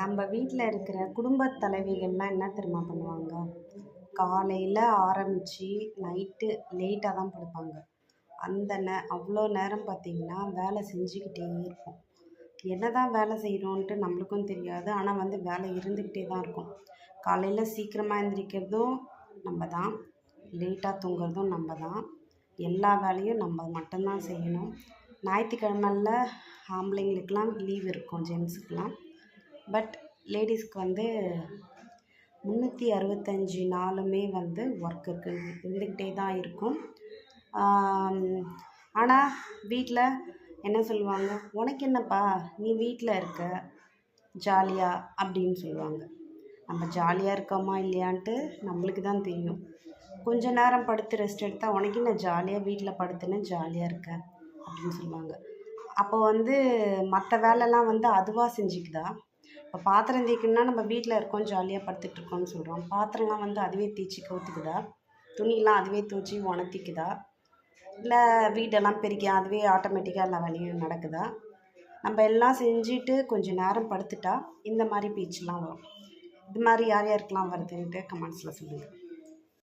நம்ம வீட்டில் இருக்கிற குடும்பத் தலைவிகள்லாம் என்ன தெரியுமா பண்ணுவாங்க? காலையில் ஆரம்பித்து நைட்டு லேட்டாக தான் படுப்பாங்க. அந்த நே அவ்வளோ நேரம் பார்த்திங்கன்னா வேலை செஞ்சுக்கிட்டே இருப்போம். என்ன தான் வேலை செய்கிறோன்ட்டு நம்மளுக்கும் தெரியாது. ஆனால் வந்து வேலை இருந்துக்கிட்டே தான் இருக்கும். காலையில் சீக்கிரமாக எழுந்திரிக்கிறதும் நம்ம தான். லேட்டாக தூங்குறதும் நம்ம தான். எல்லா வேலையும் நம்ம மட்டும்தான் செய்யணும். ஞாயிற்றுக்கிழமையில் ஆம்பளைங்களுக்கெலாம் லீவ் இருக்கும் ஜென்ஸுக்கெலாம் பட் லேடிஸ்க்கு வந்து முந்நூற்றி அறுபத்தஞ்சி நாளுமே வந்து ஒர்க் இருக்குது இருந்துக்கிட்டே தான் இருக்கும். ஆனால் வீட்டில் என்ன சொல்லுவாங்க? உனக்கு என்னப்பா? நீ வீட்டில் இருக்க? ஜாலியாக அப்படின்னு சொல்லுவாங்க. நம்ம ஜாலியாக இருக்கோமா இல்லையான்ட்டு நம்மளுக்கு தான் தெரியும். கொஞ்ச நேரம் படுத்து ரெஸ்ட் எடுத்தால் உனக்கு நான் ஜாலியாக வீட்டில் படுத்துன்னு ஜாலியாக இருக்க? அப்படின்னு சொல்லுவாங்க. அப்போ வந்து மற்ற வேலைலாம் வந்து அதுவாக செஞ்சுக்குதா? இப்போ பாத்திரம் தேய்க்கணும்னா நம்ம வீட்டில் இருக்கோம் ஜாலியாக படுத்துட்டு இருக்கோம்னு சொல்கிறோம் பாத்திரம்லாம் வந்து அதுவே தேய்ச்சி கவுத்துக்குதா? துணியெல்லாம் அதுவே துவச்சி உணர்த்திக்குதா இல்லை வீடெல்லாம் பெருக்கி அதுவே ஆட்டோமேட்டிக்காக எல்லா வேலையும் நடக்குதா? நம்ம எல்லாம் செஞ்சுட்டு கொஞ்சம் நேரம் படுத்துட்டா இந்த மாதிரி பீச்செலாம் வரும். இது மாதிரி யார் யாருக்கெலாம் வருதுன்ட்டு கமெண்ட்ஸில் சொல்லுங்கள்